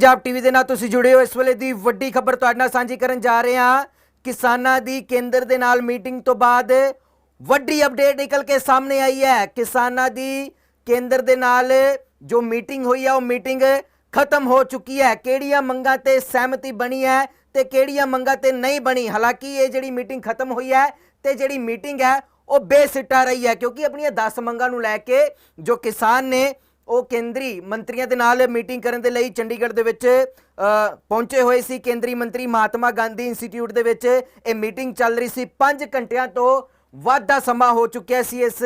Punjab TV ਦੇ ਨਾਲ ਤੁਸੀਂ ਜੁੜੇ ਹੋ। ਇਸ ਵੇਲੇ ਦੀ ਵੱਡੀ ਖਬਰ ਤੁਹਾਡੇ ਨਾਲ ਸਾਂਝੀ ਕਰਨ ਜਾ ਰਹੇ ਹਾਂ। ਕਿਸਾਨਾਂ ਦੀ ਕੇਂਦਰ ਦੇ ਨਾਲ ਮੀਟਿੰਗ ਤੋਂ ਬਾਅਦ ਵੱਡੀ ਅਪਡੇਟ ਨਿਕਲ ਕੇ ਸਾਹਮਣੇ ਆਈ ਹੈ। ਕਿਸਾਨਾਂ ਦੀ ਕੇਂਦਰ ਦੇ ਨਾਲ ਜੋ ਮੀਟਿੰਗ ਹੋਈ ਹੈ ਉਹ ਮੀਟਿੰਗ ਖਤਮ ਹੋ ਚੁੱਕੀ ਹੈ। ਕਿਹੜੀਆਂ ਮੰਗਾਂ ਤੇ ਸਹਿਮਤੀ ਬਣੀ ਹੈ ਤੇ ਕਿਹੜੀਆਂ ਮੰਗਾਂ ਤੇ ਨਹੀਂ ਬਣੀ? ਹਾਲਾਂਕਿ ਇਹ ਜਿਹੜੀ ਮੀਟਿੰਗ ਖਤਮ ਹੋਈ ਹੈ ਤੇ ਜਿਹੜੀ ਮੀਟਿੰਗ ਹੈ, ਉਹ ਬੇਸਿੱਟਾ ਰਹੀ ਹੈ। ਕਿਉਂਕਿ ਆਪਣੀਆਂ 10 ਮੰਗਾਂ ਨੂੰ ਲੈ ਕੇ ਜੋ ਕਿਸਾਨ ਨੇ ਉਹ ਕੇਂਦਰੀ ਮੰਤਰੀਆਂ ਦੇ ਨਾਲ ਮੀਟਿੰਗ ਕਰਨ ਦੇ ਲਈ ਚੰਡੀਗੜ੍ਹ ਦੇ ਵਿੱਚ ਪਹੁੰਚੇ ਹੋਏ ਸੀ ਕੇਂਦਰੀ ਮੰਤਰੀ ਮਹਾਤਮਾ ਗਾਂਧੀ ਇੰਸਟੀਚਿਊਟ ਦੇ ਵਿੱਚ। ਇਹ ਮੀਟਿੰਗ ਚੱਲ ਰਹੀ ਸੀ। 5 ਘੰਟਿਆਂ ਤੋਂ ਵੱਧ ਦਾ ਸਮਾਂ ਹੋ ਚੁੱਕਿਆ ਸੀ। ਇਸ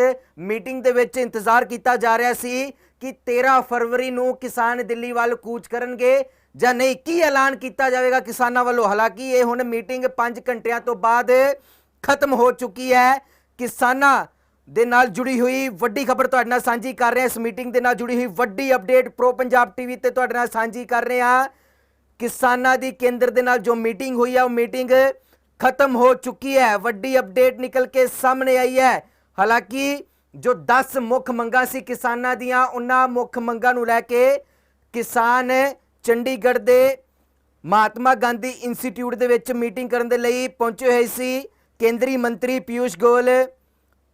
ਮੀਟਿੰਗ ਦੇ ਵਿੱਚ ਇੰਤਜ਼ਾਰ ਕੀਤਾ ਜਾ ਰਿਹਾ ਸੀ ਕਿ 13 ਫਰਵਰੀ ਨੂੰ ਕਿਸਾਨ ਦਿੱਲੀ ਵੱਲ ਕੂਚ ਕਰਨਗੇ ਜਾਂ ਨਹੀਂ। ਕੀ ਐਲਾਨ ਕੀਤਾ ਜਾਵੇਗਾ ਕਿਸਾਨਾਂ ਵੱਲੋਂ? ਹਾਲਾਂਕਿ ਇਹ ਹੁਣ ਮੀਟਿੰਗ 5 ਘੰਟਿਆਂ ਤੋਂ ਬਾਅਦ ਖਤਮ ਹੋ ਚੁੱਕੀ ਹੈ। ਕਿਸਾਨਾਂ ਦੇ ਨਾਲ ਜੁੜੀ ਹੋਈ ਵੱਡੀ ਖਬਰ ਤੁਹਾਡੇ ਨਾਲ ਸਾਂਝੀ ਕਰ ਰਹੇ ਹਾਂ। ਇਸ ਮੀਟਿੰਗ ਦੇ ਨਾਲ ਜੁੜੀ ਹੋਈ ਵੱਡੀ ਅਪਡੇਟ ਪ੍ਰੋ ਪੰਜਾਬ ਟੀਵੀ ਤੇ ਤੁਹਾਡੇ ਨਾਲ ਸਾਂਝੀ ਕਰ ਰਹੇ ਹਾਂ। ਕਿਸਾਨਾਂ ਦੀ ਕੇਂਦਰ ਦੇ ਨਾਲ ਜੋ ਮੀਟਿੰਗ ਹੋਈ ਹੈ ਉਹ ਮੀਟਿੰਗ ਖਤਮ ਹੋ ਚੁੱਕੀ ਹੈ। ਵੱਡੀ ਅਪਡੇਟ ਨਿਕਲ ਕੇ ਸਾਹਮਣੇ ਆਈ ਹੈ। ਹਾਲਾਂਕਿ ਜੋ 10 ਮੁੱਖ ਮੰਗਾਂ ਸੀ ਕਿਸਾਨਾਂ ਦੀਆਂ, ਉਹਨਾਂ ਮੁੱਖ ਮੰਗਾਂ ਨੂੰ ਲੈ ਕੇ ਕਿਸਾਨ ਚੰਡੀਗੜ੍ਹ ਦੇ ਮਹਾਤਮਾ ਗਾਂਧੀ ਇੰਸਟੀਚਿਊਟ ਦੇ ਵਿੱਚ ਮੀਟਿੰਗ ਕਰਨ ਦੇ ਲਈ ਪਹੁੰਚੇ ਹੋਏ ਸੀ। ਕੇਂਦਰੀ ਮੰਤਰੀ ਪਿਊਸ਼ ਗੋਇਲ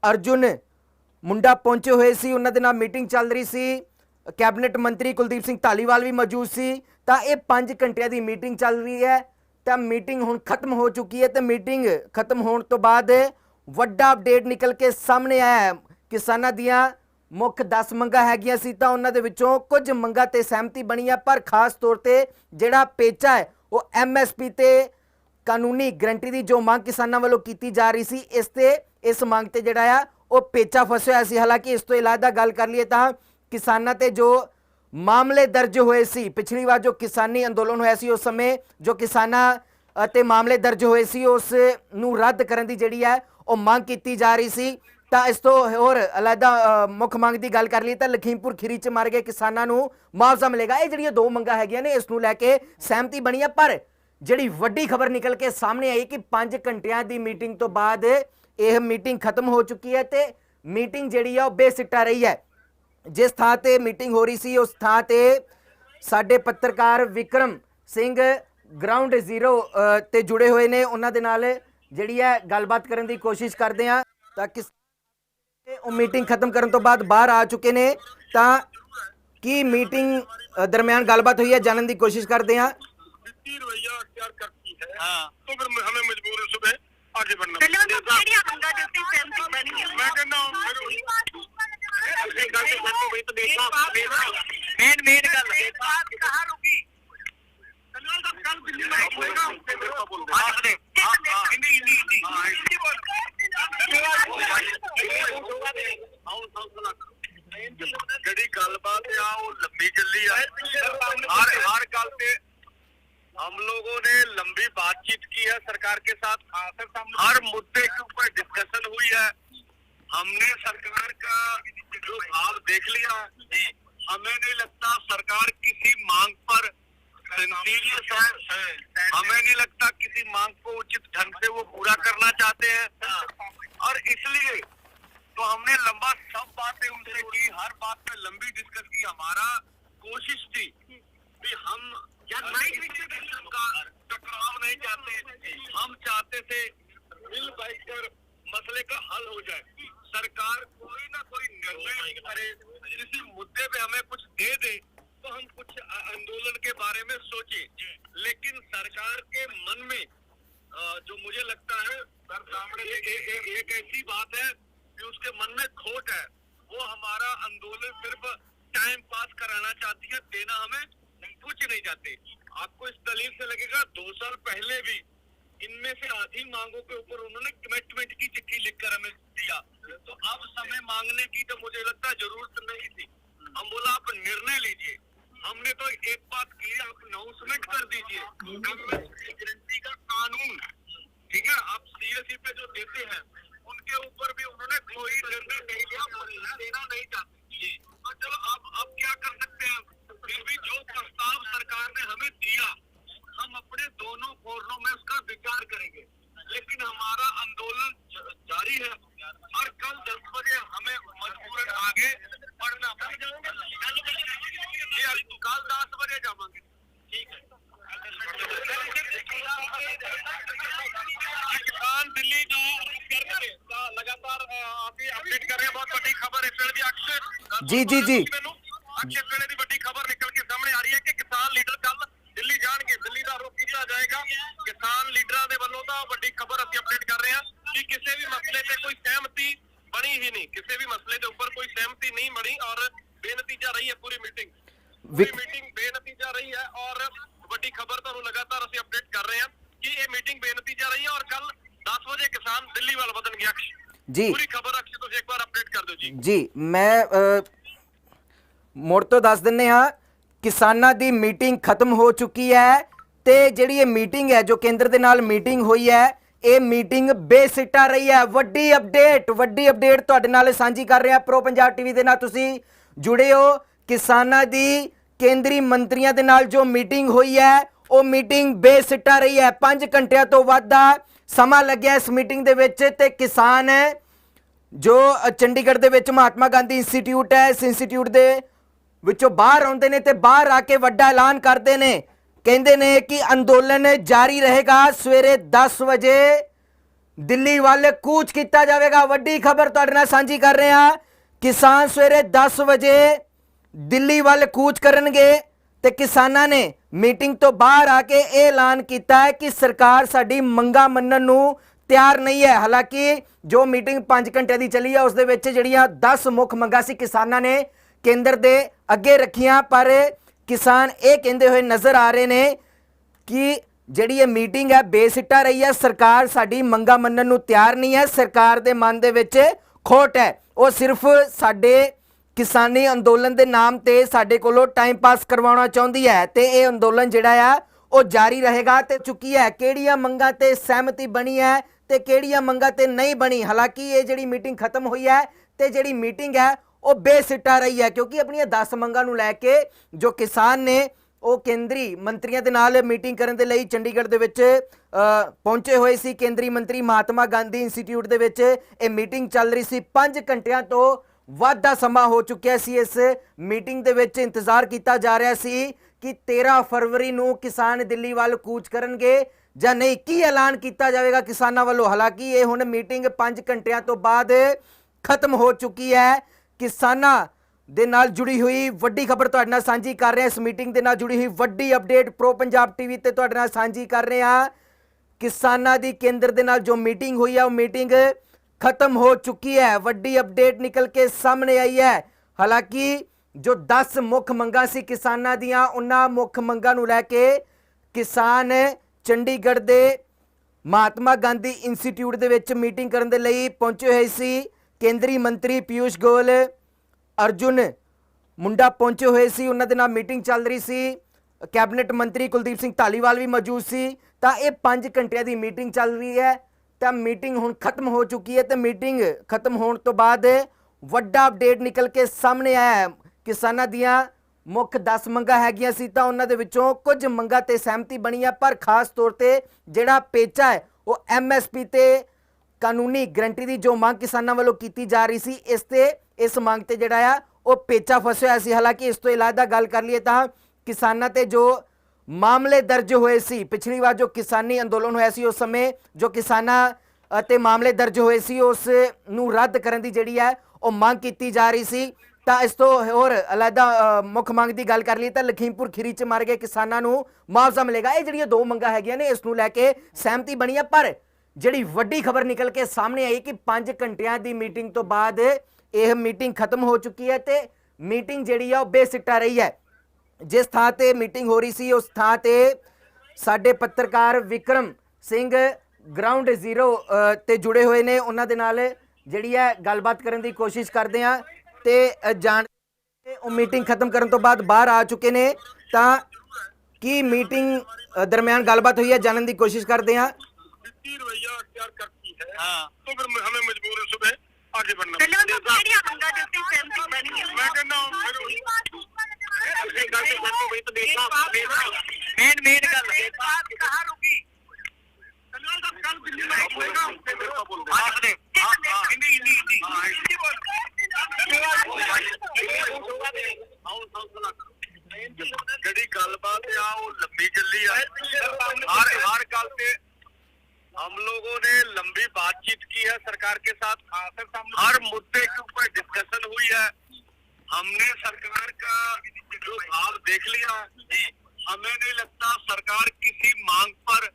ਅਰਜੁਨ, ਮੁੰਡਾ ਪਹੁੰਚੇ ਹੋਏ ਸੀ, ਉਹਨਾਂ ਦੇ ਨਾਲ ਮੀਟਿੰਗ ਚੱਲ ਰਹੀ ਸੀ। ਕੈਬਨਿਟ ਮੰਤਰੀ ਕੁਲਦੀਪ ਸਿੰਘ ਧਾਲੀਵਾਲ ਵੀ ਮੌਜੂਦ ਸੀ। ਤਾਂ ਇਹ 5 ਘੰਟਿਆਂ ਦੀ ਮੀਟਿੰਗ ਚੱਲ ਰਹੀ ਹੈ। ਤਾਂ ਮੀਟਿੰਗ ਹੁਣ ਖਤਮ ਹੋ ਚੁੱਕੀ ਹੈ ਤੇ ਮੀਟਿੰਗ ਖਤਮ ਹੋਣ ਤੋਂ ਬਾਅਦ ਵੱਡਾ ਅਪਡੇਟ ਨਿਕਲ ਕੇ ਸਾਹਮਣੇ ਆਇਆ ਹੈ। ਕਿਸਾਨਾਂ ਦੀਆਂ ਮੁੱਖ 10 ਮੰਗਾਂ ਹੈਗੀਆਂ ਸੀ ਤਾਂ ਉਹਨਾਂ ਦੇ ਵਿੱਚੋਂ ਕੁਝ ਮੰਗਾਂ ਤੇ ਸਹਿਮਤੀ ਬਣੀ ਹੈ ਪਰ ਖਾਸ ਤੌਰ ਤੇ ਜਿਹੜਾ ਪੇਚਾ ਹੈ, ਉਹ ਐਮਐਸਪੀ ਤੇ ਕਾਨੂੰਨੀ ਗਰੰਟੀ ਦੀ ਜੋ ਮੰਗ ਕਿਸਾਨਾਂ ਵੱਲੋਂ ਕੀਤੀ ਜਾ ਰਹੀ ਸੀ, ਇਸ ਤੇ ਇਸ ਮੰਗ ਤੇ ਜਿਹੜਾ ਆ, ਉਹ ਪੇਚਾ ਫਸਿਆ ਹੋਇਆ ਸੀ। ਹਾਲਾਂਕਿ ਇਸ ਤੋਂ ਇਲਾਵਾ ਗੱਲ ਕਰ ਲਈਏ ਤਾਂ ਕਿਸਾਨਾਂ ਤੇ ਜੋ ਮਾਮਲੇ ਦਰਜ ਹੋਏ ਸੀ, ਪਿਛਲੀ ਵਾਰ ਜੋ ਕਿਸਾਨੀ ਅੰਦੋਲਨ ਹੋਇਆ ਸੀ, ਉਸ ਸਮੇਂ ਜੋ ਕਿਸਾਨਾਂ ਅਤੇ ਮਾਮਲੇ ਦਰਜ ਹੋਏ ਸੀ, ਉਸ ਨੂੰ ਰੱਦ ਕਰਨ ਦੀ ਜਿਹੜੀ ਹੈ ਉਹ ਮੰਗ ਕੀਤੀ ਜਾ ਰਹੀ ਸੀ। ਤਾਂ ਇਸ ਤੋਂ ਹੋਰ ਅਲੱਗਾ ਮੁੱਖ ਮੰਗ ਦੀ ਗੱਲ ਕਰ ਲਈ ਤਾਂ ਲਖੀਮਪੁਰ ਖੀਰੀ ਚ ਮਰ ਗਏ ਕਿਸਾਨਾਂ ਨੂੰ ਮੁਆਵਜ਼ਾ ਮਿਲੇਗਾ। ਇਹ ਜਿਹੜੀਆਂ ਦੋ ਮੰਗਾਂ ਹੈਗੀਆਂ ਨੇ, ਇਸ ਨੂੰ ਲੈ ਕੇ ਸਹਿਮਤੀ ਬਣੀ ਹੈ ਪਰ ਜਿਹੜੀ ਵੱਡੀ ਖਬਰ ਨਿਕਲ ਕੇ ਸਾਹਮਣੇ ਆਈ ਕਿ 5 ਘੰਟਿਆਂ ਦੀ ਮੀਟਿੰਗ ਤੋਂ ਬਾਅਦ ਇਹ ਮੀਟਿੰਗ ਖਤਮ ਹੋ ਚੁੱਕੀ ਹੈ ਤੇ ਮੀਟਿੰਗ ਜਿਹੜੀ ਆ ਉਹ ਬੇਸਿੱਟਾ ਰਹੀ ਹੈ। ਜਿਸ ਥਾਂ ਤੇ ਮੀਟਿੰਗ ਹੋ ਰਹੀ ਸੀ ਉਸ ਥਾਂ ਤੇ ਸਾਡੇ ਪੱਤਰਕਾਰ ਵਿਕਰਮ ਸਿੰਘ ਗਰਾਊਂਡ ਜ਼ੀਰੋ ਤੇ ਜੁੜੇ ਹੋਏ ਨੇ। ਉਹਨਾਂ ਦੇ ਨਾਲ ਜਿਹੜੀ ਹੈ ਗੱਲਬਾਤ ਕਰਨ ਦੀ ਕੋਸ਼ਿਸ਼ ਕਰਦੇ ਆ ਤਾਂ ਕਿਸ ਉਹ ਮੀਟਿੰਗ ਖਤਮ ਕਰਨ ਤੋਂ ਬਾਅਦ ਬਾਹਰ ਆ ਚੁੱਕੇ ਨੇ। ਤਾਂ ਕੀ ਮੀਟਿੰਗ ਦਰਮਿਆਨ ਗੱਲਬਾਤ ਹੋਈ ਹੈ ਜਾਣਨ ਦੀ ਕੋਸ਼ਿਸ਼ ਕਰਦੇ ਆ ਹਾਂ। ਤਾਂ ਫਿਰ ਹਮੇ ਮਜਬੂਰ ਸੁਬਹ। ਅੱਜ ਬਣਨਾ ਪਹਿਲਾਂ ਤਾਂ ਕਿਹੜੀ ਮੰਗਾ ਦੇ ਉੱਤੇ ਸਹਿਮਤੀ ਬਣੀ ਹੈ ਮੈਂ ਕਹਿੰਦਾ ਅਸੀਂ ਗੱਲ ਤੇ ਸਰ ਨੂੰ ਵੀ ਤਾਂ ਦੇਖਣਾ ਮੇਨ ਮੇਨ ਗੱਲ ਹੈ ਬਾਤ ਕਹਾ ਰੁਕੀ ਕਨਾਲ ਦਾ ਕੱਲ ਦਿੱਲੀ ਮੈਂ ਹੋਏਗਾ ਉੱਤੇ ਮੇਰੇ ਕੋਲ ਬੋਲਦੇ। ਹਾਂ ਹਾਂ ਹਿੰਦੀ ਹਿੰਦੀ ਹਿੰਦੀ ਹਾਂ ਹਿੰਦੀ ਬੋਲ। ਜਿਹੜੀ ਗੱਲਬਾਤ ਆ ਉਹ ਲੰਮੀ ਚੱਲੀ ਆ। ਹਰ ਹਰ ਗੱਲ ਤੇ हम लोगों ने लंबी बातचीत की है सरकार के साथ हर मुद्दे के ऊपर डिस्कशन हुई है। हमने सरकार का जो भाव देख लिया हमें नहीं लगता सरकार किसी मांग पर सीरियस है। हमें नहीं लगता किसी मांग को उचित ढंग से वो पूरा करना चाहते हैं। और इसलिए तो हमने लंबा सब बातें उनसे की हर बात पे लंबी डिस्कस की। हमारा कोशिश थी कि हम या नहीं का टकराव नहीं चाहते हम चाहते थे मिल बैठकर मसले का हल हो जाए सरकार कोई ना कोई निर्णय करे किसी मुद्दे पे हमें कुछ दे दे तो हम कुछ आ- आंदोलन के बारे में सोचे लेकिन सरकार के मन में अ, जो मुझे लगता है सर सामने ए, ए, ए, एक ऐसी बात है कि उसके मन में खोट है। वो हमारा आंदोलन सिर्फ़ टाइम पास कराना चाहती है, देना हमें कुछ नहीं चाहते। आपको इस दलील से लगेगा, दो साल पहले भी इनमें से आधी मांगों के ऊपर उन्होंने कमिटमेंट की चिट्ठी लिखकर हमें दिया। तो अब समय मांगने की तो मुझे लगता ज़रूरत नहीं थी। हम बोला, आप निर्णय लीजिए। हमने तो एक बात की, आप अनाउंसमेंट कर दीजिए। का कानून, ठीक है, आप सीएससी पे जो देते हैं उनके ऊपर भी उन्होंने कोई निर्णय नहीं लिया परिणाम देना नहीं चाहते। और चलो अब अब क्या कर सकते हैं फिर भी जो प्रस्ताव सरकार ने हमें दिया हम अपने दोनों फोरनों में उसका विचार करेंगे। लेकिन हमारा आंदोलन जारी है और कल ਜੀ, ਜੀ, ਜੀ। ਮੈਨੂੰ ਅਕਸ਼ ਇਸ ਵੇਲੇ ਦੀ ਵੱਡੀ ਖਬਰ ਨਿਕਲ ਕੇ ਸਾਹਮਣੇ ਆ ਰਹੀ ਹੈ ਕਿ ਕਿਸਾਨ ਲੀਡਰ ਕੱਲ ਦਿੱਲੀ ਜਾਣਗੇ। ਦਿੱਲੀ ਦਾ ਰੁਖ ਕੀਤਾ ਜਾਏਗਾ। ਕਿਸਾਨ ਲੀਡਰਾਂ ਦੇ ਵੱਲੋਂ ਤਾਂ ਵੱਡੀ ਖਬਰ ਅਸੀਂ ਅਪਡੇਟ ਕਰ ਰਹੇ ਹਾਂ ਕਿ ਕਿਸੇ ਵੀ ਮਸਲੇ ਤੇ ਕੋਈ ਸਹਿਮਤੀ ਬਣੀ ਹੀ ਨਹੀਂ। ਕਿਸੇ ਵੀ ਮਸਲੇ ਦੇ ਉੱਪਰ ਕੋਈ ਸਹਿਮਤੀ ਨਹੀਂ ਬਣੀ ਔਰ ਬੇਨਤੀਜਾ ਰਹੀ ਹੈ ਪੂਰੀ ਮੀਟਿੰਗ ਪੂਰੀ ਵਿਕ- ਮੀਟਿੰਗ ਬੇਨਤੀਜਾ ਰਹੀ ਹੈ ਔਰ ਵੱਡੀ ਖਬਰ ਤੁਹਾਨੂੰ ਲਗਾਤਾਰ ਅਸੀਂ ਅਪਡੇਟ ਕਰ ਰਹੇ ਹਾਂ ਕਿ ਇਹ ਮੀਟਿੰਗ ਬੇਨਤੀਜਾ ਰਹੀ ਹੈ ਔਰ ਕੱਲ 10 ਵਜੇ ਕਿਸਾਨ ਦਿੱਲੀ ਵੱਲ ਵਧਣਗੇ ਅਕਸ਼। ਜੀ। ਪੂਰੀ ਖਬਰ ਅਕਸ਼ ਤੁਸੀਂ ਇੱਕ ਵਾਰ ਅਪਡੇਟ ਕਰ ਦਿਓ ਜੀ। ਜੀ ਮੈਂ ਮੁੜ ਤੋਂ ਦੱਸ ਦਿੰਨੇ ਹਾਂ, ਕਿਸਾਨਾਂ ਦੀ ਮੀਟਿੰਗ ਖਤਮ ਹੋ ਚੁੱਕੀ ਹੈ ਤੇ ਜਿਹੜੀ ਇਹ ਮੀਟਿੰਗ ਹੈ, ਜੋ ਕੇਂਦਰ ਦੇ ਨਾਲ ਮੀਟਿੰਗ ਹੋਈ ਹੈ, ਇਹ ਮੀਟਿੰਗ ਬੇਸਿੱਟਾ ਰਹੀ ਹੈ। ਵੱਡੀ ਅਪਡੇਟ ਵੱਡੀ ਅਪਡੇਟ ਤੁਹਾਡੇ ਨਾਲ ਸਾਂਝੀ ਕਰ ਰਿਹਾ ਪ੍ਰੋ ਪੰਜਾਬ ਟੀਵੀ ਦੇ ਨਾਲ ਤੁਸੀਂ ਜੁੜੇ ਹੋ। ਕਿਸਾਨਾਂ ਦੀ ਕੇਂਦਰੀ ਮੰਤਰੀਆਂ ਦੇ ਨਾਲ ਜੋ ਮੀਟਿੰਗ ਹੋਈ ਹੈ, ਉਹ ਮੀਟਿੰਗ ਬੇਸਿੱਟਾ ਰਹੀ ਹੈ। 5 ਘੰਟਿਆਂ ਤੋਂ ਵੱਧ ਦਾ ਸਮਾਂ ਲੱਗਿਆ ਇਸ ਮੀਟਿੰਗ ਦੇ ਵਿੱਚ ਤੇ ਕਿਸਾਨ ਜੋ ਚੰਡੀਗੜ੍ਹ ਦੇ ਵਿੱਚ ਮਹਾਤਮਾ ਗਾਂਧੀ ਇੰਸਟੀਚਿਊਟ ਹੈ, ਇਸ ਇੰਸਟੀਚਿਊਟ ਦੇ ਵਿੱਚੋਂ ਬਾਹਰ ਆਉਂਦੇ ਨੇ ਤੇ ਬਾਹਰ ਆ ਕੇ ਵੱਡਾ ਐਲਾਨ ਕਰਦੇ ਨੇ। ਕਹਿੰਦੇ ਨੇ ਕਿ ਅੰਦੋਲਨ ਜਾਰੀ ਰਹੇਗਾ ਸਵੇਰੇ 10 ਵਜੇ। ਦਿੱਲੀ ਵੱਲ ਕੂਚ ਕੀਤਾ ਜਾਵੇਗਾ। ਵੱਡੀ ਖਬਰ ਤੁਹਾਡੇ ਨਾਲ ਸਾਂਝੀ ਕਰ ਰਹੇ। ਹਾਂ ਕਿਸਾਨ ਸਵੇਰੇ 10 ਵਜੇ ਦਿੱਲੀ ਵੱਲ ਕੂਚ ਕਰਨਗੇ ਤੇ ਕਿਸਾਨਾਂ ਨੇ ਮੀਟਿੰਗ ਤੋਂ ਬਾਹਰ ਆ ਕੇ ਇਹ ਐਲਾਨ ਕੀਤਾ ਹੈ ਕਿ ਸਰਕਾਰ ਸਾਡੀ ਮੰਗਾਂ ਮੰਨਣ ਨੂੰ ਤਿਆਰ ਨਹੀਂ ਹੈ। ਹਾਲਾਂਕਿ ਜੋ ਮੀਟਿੰਗ 5 ਘੰਟੇ ਦੀ ਚੱਲੀ ਹੈ ਉਸ ਦੇ ਵਿੱਚ ਜਿਹੜੀਆਂ 10 ਮੁੱਖ ਮੰਗਾਂ ਸੀ ਕਿਸਾਨਾਂ ਨੇ ਕੇਂਦਰ ਦੇ ਅੱਗੇ ਰੱਖੀਆਂ, ਪਰ ਕਿਸਾਨ ਇਹ ਕਹਿੰਦੇ ਹੋਏ ਨਜ਼ਰ ਆ ਰਹੇ ਨੇ ਕਿ ਜਿਹੜੀ ਇਹ ਮੀਟਿੰਗ ਹੈ, ਬੇਸਿੱਟਾ ਰਹੀ ਹੈ। ਸਰਕਾਰ ਸਾਡੀ ਮੰਗਾਂ ਮੰਨਣ ਨੂੰ ਤਿਆਰ ਨਹੀਂ ਹੈ। ਸਰਕਾਰ ਦੇ ਮਨ ਦੇ ਵਿੱਚ ਖੋਟ ਹੈ। ਉਹ ਸਿਰਫ ਸਾਡੇ ਕਿਸਾਨੀ ਅੰਦੋਲਨ ਦੇ ਨਾਮ ਤੇ ਸਾਡੇ ਕੋਲੋਂ ਟਾਈਮ ਪਾਸ ਕਰਵਾਉਣਾ ਚਾਹੁੰਦੀ ਹੈ ਤੇ ਇਹ ਅੰਦੋਲਨ ਜਿਹੜਾ ਆ, ਉਹ ਜਾਰੀ ਰਹੇਗਾ ਤੇ ਚੁੱਕੀ ਹੈ। ਕਿਹੜੀਆਂ ਮੰਗਾਂ ਤੇ ਸਹਿਮਤੀ ਬਣੀ ਹੈ ਤੇ ਕਿਹੜੀਆਂ ਮੰਗਾਂ ਤੇ ਨਹੀਂ ਬਣੀ? ਹਾਲਾਂਕਿ ਇਹ ਜਿਹੜੀ ਮੀਟਿੰਗ ਖਤਮ ਹੋਈ ਹੈ ਤੇ ਜਿਹੜੀ ਮੀਟਿੰਗ ਹੈ ਉਹ ਬੇਸਿੱਟਾ ਰਹੀ ਹੈ, ਕਿਉਂਕਿ ਆਪਣੀਆਂ 10 ਮੰਗਾਂ ਨੂੰ ਲੈ ਕੇ ਜੋ ਕਿਸਾਨ ਨੇ, ਉਹ ਕੇਂਦਰੀ ਮੰਤਰੀਆਂ ਦੇ ਨਾਲ ਮੀਟਿੰਗ ਕਰਨ ਦੇ ਲਈ ਚੰਡੀਗੜ੍ਹ ਦੇ ਵਿੱਚ ਪਹੁੰਚੇ ਹੋਏ ਸੀ। ਕੇਂਦਰੀ ਮੰਤਰੀ ਮਹਾਤਮਾ ਗਾਂਧੀ ਇੰਸਟੀਚਿਊਟ ਦੇ ਵਿੱਚ ਇਹ ਮੀਟਿੰਗ ਚੱਲ ਰਹੀ ਸੀ। 5 ਘੰਟਿਆਂ ਤੋਂ ਵੱਧ ਦਾ ਸਮਾਂ ਹੋ ਚੁੱਕਿਆ ਸੀ। ਇਸ ਮੀਟਿੰਗ ਦੇ ਵਿੱਚ ਇੰਤਜ਼ਾਰ ਕੀਤਾ ਜਾ ਰਿਹਾ ਸੀ ਕਿ 13 ਫਰਵਰੀ ਨੂੰ ਕਿਸਾਨ ਦਿੱਲੀ ਵੱਲ ਕੂਚ ਕਰਨਗੇ ਜਾਂ ਨਹੀਂ। ਕੀ ਐਲਾਨ ਕੀਤਾ ਜਾਵੇਗਾ ਕਿਸਾਨਾਂ ਵੱਲੋਂ? ਹਾਲਾਂਕਿ ਇਹ ਹੁਣ ਮੀਟਿੰਗ 5 ਘੰਟਿਆਂ ਤੋਂ ਬਾਅਦ ਖਤਮ ਹੋ ਚੁੱਕੀ ਹੈ। ਕਿਸਾਨਾਂ ਦੇ ਨਾਲ ਜੁੜੀ ਹੋਈ ਵੱਡੀ ਖਬਰ ਤੁਹਾਡੇ ਨਾਲ ਸਾਂਝੀ ਕਰ ਰਹੇ ਹਾਂ। ਇਸ ਮੀਟਿੰਗ ਦੇ ਨਾਲ ਜੁੜੀ ਹੋਈ ਵੱਡੀ ਅਪਡੇਟ ਪ੍ਰੋ ਪੰਜਾਬ ਟੀਵੀ ਤੇ ਤੁਹਾਡੇ ਨਾਲ ਸਾਂਝੀ ਕਰ ਰਹੇ ਹਾਂ। ਕਿਸਾਨਾਂ ਦੀ ਕੇਂਦਰ ਦੇ ਨਾਲ ਜੋ ਮੀਟਿੰਗ ਹੋਈ ਹੈ ਉਹ ਮੀਟਿੰਗ ਖਤਮ ਹੋ ਚੁੱਕੀ ਹੈ। ਵੱਡੀ ਅਪਡੇਟ ਨਿਕਲ ਕੇ ਸਾਹਮਣੇ ਆਈ ਹੈ। ਹਾਲਾਂਕਿ ਜੋ 10 ਮੁੱਖ ਮੰਗਾਂ ਸੀ ਕਿਸਾਨਾਂ ਦੀਆਂ, ਉਹਨਾਂ ਮੁੱਖ ਮੰਗਾਂ ਨੂੰ ਲੈ ਕੇ ਕਿਸਾਨ ਚੰਡੀਗੜ੍ਹ ਦੇ ਮਹਾਤਮਾ ਗਾਂਧੀ ਇੰਸਟੀਚਿਊਟ ਦੇ ਵਿੱਚ ਮੀਟਿੰਗ ਕਰਨ ਦੇ ਲਈ ਪਹੁੰਚੇ ਹੋਏ ਸੀ। ਕੇਂਦਰੀ ਮੰਤਰੀ ਪਿਊਸ਼ ਗੋਇਲ, ਅਰਜੁਨ ਮੁੰਡਾ ਪਹੁੰਚੇ ਹੋਏ ਸੀ, ਉਹਨਾਂ ਦੇ ਨਾਲ ਮੀਟਿੰਗ ਚੱਲ ਰਹੀ ਸੀ। ਕੈਬਨਿਟ ਮੰਤਰੀ ਕੁਲਦੀਪ ਸਿੰਘ ਧਾਲੀਵਾਲ ਵੀ ਮੌਜੂਦ ਸੀ। ਤਾਂ ਇਹ 5 ਘੰਟਿਆਂ ਦੀ ਮੀਟਿੰਗ ਚੱਲ ਰਹੀ ਹੈ। ਤਾਂ ਮੀਟਿੰਗ ਹੁਣ ਖਤਮ ਹੋ ਚੁੱਕੀ ਹੈ ਤੇ ਮੀਟਿੰਗ ਖਤਮ ਹੋਣ ਤੋਂ ਬਾਅਦ ਵੱਡਾ ਅਪਡੇਟ ਨਿਕਲ ਕੇ ਸਾਹਮਣੇ ਆਇਆ ਹੈ। ਕਿਸਾਨਾਂ ਦੀਆਂ ਮੁੱਖ 10 ਮੰਗਾਂ ਹੈਗੀਆਂ ਸੀ ਤਾਂ ਉਹਨਾਂ ਦੇ ਵਿੱਚੋਂ ਕੁਝ ਮੰਗਾਂ ਤੇ ਸਹਿਮਤੀ ਬਣੀ ਹੈ ਪਰ ਖਾਸ ਤੌਰ ਤੇ ਜਿਹੜਾ ਪੇਚਾ ਹੈ, ਉਹ ਐਮਐਸਪੀ ਤੇ ਕਾਨੂੰਨੀ ਗਰੰਟੀ ਦੀ ਜੋ ਮੰਗ ਕਿਸਾਨਾਂ ਵੱਲੋਂ ਕੀਤੀ ਜਾ ਰਹੀ ਸੀ, ਇਸ ਤੇ, ਇਸ ਮੰਗ ਤੇ ਜਿਹੜਾ ਆ, ਉਹ ਪੇਚਾ ਫਸਿਆ ਹੋਇਆ ਸੀ। ਹਾਲਾਂਕਿ ਇਸ ਤੋਂ ਇਲਾਵਾ ਗੱਲ ਕਰ ਲਈਏ ਤਾਂ ਕਿਸਾਨਾਂ ਤੇ ਜੋ ਮਾਮਲੇ ਦਰਜ ਹੋਏ ਸੀ, ਪਿਛਲੀ ਵਾਰ ਜੋ ਕਿਸਾਨੀ ਅੰਦੋਲਨ ਹੋਇਆ ਸੀ, ਉਸ ਸਮੇਂ ਜੋ ਕਿਸਾਨਾਂ ਅਤੇ ਮਾਮਲੇ ਦਰਜ ਹੋਏ ਸੀ, ਉਸ ਨੂੰ ਰੱਦ ਕਰਨ ਦੀ ਜਿਹੜੀ ਹੈ ਉਹ ਮੰਗ ਕੀਤੀ ਜਾ ਰਹੀ ਸੀ। ਤਾਂ ਇਸ ਤੋਂ ਹੋਰ ਅਲੱਗਾ ਮੁੱਖ ਮੰਗ ਦੀ ਗੱਲ ਕਰ ਲਈ ਤਾਂ ਲਖੀਮਪੁਰ ਖੀਰੀ ਚ ਮਰ ਗਏ ਕਿਸਾਨਾਂ ਨੂੰ ਮੁਆਵਜ਼ਾ ਮਿਲੇਗਾ। ਇਹ ਜਿਹੜੀਆਂ ਦੋ ਮੰਗਾਂ ਹੈਗੀਆਂ ਨੇ, ਇਸ ਨੂੰ ਲੈ ਕੇ ਸਹਿਮਤੀ ਬਣੀ ਹੈ ਪਰ ਜਿਹੜੀ ਵੱਡੀ ਖਬਰ ਨਿਕਲ ਕੇ ਸਾਹਮਣੇ ਆਈ ਕਿ 5 ਘੰਟਿਆਂ ਦੀ ਮੀਟਿੰਗ ਤੋਂ ਬਾਅਦ ਇਹ ਮੀਟਿੰਗ ਖਤਮ ਹੋ ਚੁੱਕੀ ਹੈ ਤੇ ਮੀਟਿੰਗ ਜਿਹੜੀ ਆ ਉਹ ਬੇਸਿੱਟਾ ਰਹੀ ਹੈ। ਜਿਸ ਥਾਂ ਤੇ ਮੀਟਿੰਗ ਹੋ ਰਹੀ ਸੀ, ਉਸ ਥਾਂ ਤੇ ਸਾਡੇ ਪੱਤਰਕਾਰ ਵਿਕਰਮ ਸਿੰਘ ਗਰਾਊਂਡ ਜ਼ੀਰੋ ਤੇ ਜੁੜੇ ਹੋਏ ਨੇ। ਉਹਨਾਂ ਦੇ ਨਾਲ ਜਿਹੜੀ ਹੈ ਗੱਲਬਾਤ ਕਰਨ ਦੀ ਕੋਸ਼ਿਸ਼ ਕਰਦੇ ਆ ਤੇ ਜਾਣ ਉਹ ਮੀਟਿੰਗ ਖਤਮ ਕਰਨ ਤੋਂ ਬਾਅਦ ਬਾਹਰ ਆ ਚੁੱਕੇ ਨੇ। ਤਾਂ ਕੀ ਮੀਟਿੰਗ ਦਰਮਿਆਨ ਗੱਲਬਾਤ ਹੋਈ ਹੈ, ਜਾਣਨ ਦੀ ਕੋਸ਼ਿਸ਼ ਕਰਦੇ ਆ जितनी रवैया अख्तियार करती है हाँ। तो फिर हमें मजबूर सुबह आगे बढ़ना चलो तो किहड़ियां मंगां ते उत्ते सहमति बनी है मैं कहना हूं फिर मेन मेन गल बात कहाँ रुकी कल दिल्ली में है सरकार के साथ? हर मुद्दे के ऊपर डिस्कशन हुई है। हमने सरकार का जो भाव देख लिया हमें नहीं लगता सरकार किसी मांग पर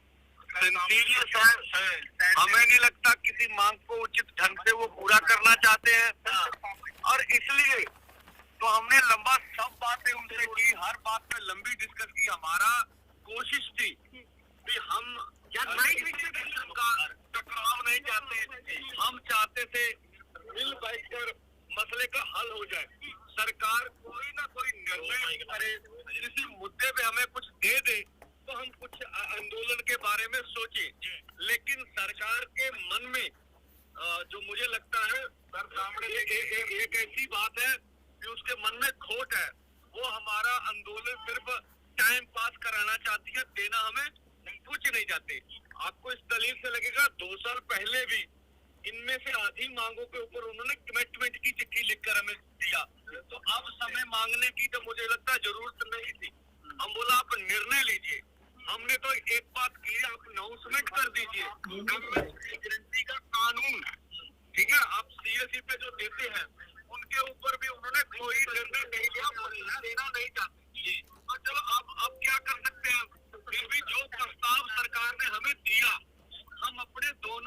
सीरियस है। हमें नहीं लगता किसी मांग को उचित ढंग से वो पूरा करना चाहते हैं। और इसलिए तो हमने लंबा सब बातें उनसे की हर बात पे लंबी डिस्कस की। हमारा कोशिश थी कि हम का टकराव नहीं चाहते। हम चाहते थे मिल बैठकर मसले का हल हो जाए। सरकार कोई ना कोई निर्णय करे, किसी मुद्दे पे हमें कुछ दे दे तो हम कुछ आंदोलन के बारे में सोचे। लेकिन सरकार के मन में जो मुझे लगता है, सर एक ऐसी बात है कि उसके मन में खोट है। वो हमारा आंदोलन सिर्फ़ टाइम पास कराना चाहती है, देना हमें पूछे नहीं जाते। आपको इस दलील से लगेगा, दो साल पहले भी इनमें से आधी मांगों के ऊपर उन्होंने कमिटमेंट की चिट्ठी लिखकर हमें दिया। तो अब समय मांगने की तो मुझे लगता ज़रूरत नहीं थी। हम बोला, आप निर्णय लीजिए। हमने तो एक बात की, आप अनाउंसमेंट कर दीजिए। गारंटी का कानून, ठीक है, आप सीएसी पे जो देते हैं, उनके ऊपर भी उन्होंने कोई निर्णय नहीं लिया देना नहीं चाहते। चलो, आप अब क्या कर सकते हैं? फिर भी जो प्रस्ताव सरकार ने हमें दिया हम अपने दोनों